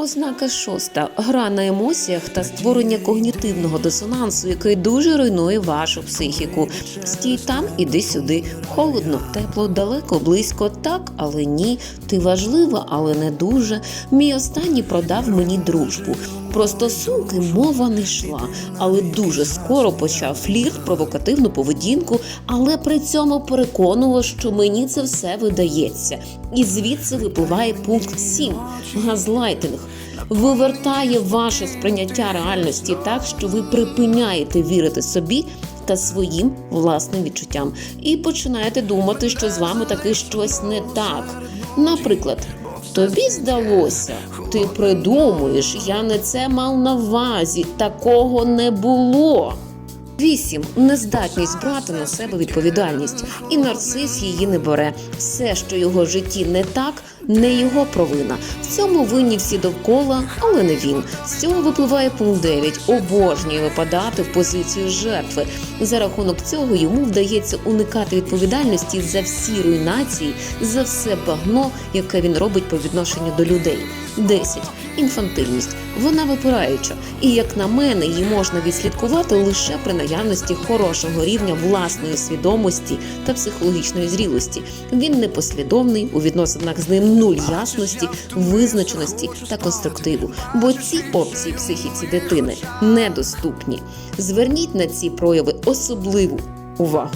Ознака шоста гра на емоціях та створення когнітивного дисонансу, який дуже руйнує вашу психіку. Стій там, іди сюди. Холодно, тепло, далеко, близько, так, але ні. Ти важлива, але не дуже. Мій останній продав мені дружбу. Про стосунки мова не йшла, але дуже скоро почав флірт, провокативну поведінку, але при цьому переконував, що мені це все видається. І звідси випливає пункт 7 – газлайтинг. Вивертає ваше сприйняття реальності так, що ви припиняєте вірити собі та своїм власним відчуттям і починаєте думати, що з вами таки щось не так. Наприклад, тобі здалося, ти придумуєш, я не це мав на увазі, такого не було. Вісім нездатність брати на себе відповідальність, і нарцис її не бере. Все, що в його житті не так, не його провина. В цьому винні всі довкола, але не він. З цього випливає пункт 9. Обожнює випадати в позицію жертви. За рахунок цього йому вдається уникати відповідальності за всі руйнації, за все багно, яке він робить по відношенню до людей. 10. Інфантильність. Вона випираюча, і як на мене, її можна відслідкувати лише при наявності хорошого рівня власної свідомості та психологічної зрілості. Він непослідовний у відносинах з ним нуль ясності, визначеності та конструктиву. Бо ці опції психіці дитини недоступні. Зверніть на ці прояви особливу увагу.